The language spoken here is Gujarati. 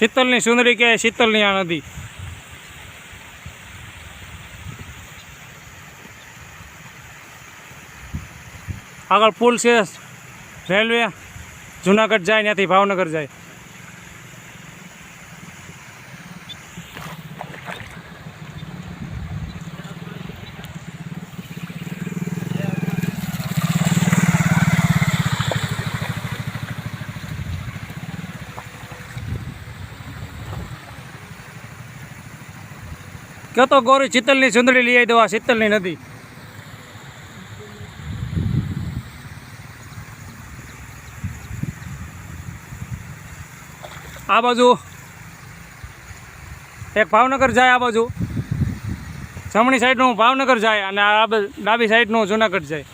શીતલની સુંદરી કે શીતલની આ નદી? આગળ પુલ છે, રેલવે, જુનાગઢ જાય, ત્યાંથી ભાવનગર જાય. કયો તો ગોરી શીતલની સુંદરી લઈ આવી દવા શીતલની નદી. આ બાજુ એક ભાવનગર જાય આ બાજુ. જમણી સાઈડનું ભાવનગર જાય અને આ ડાબી સાઈડનું જુનાગઢ જાય.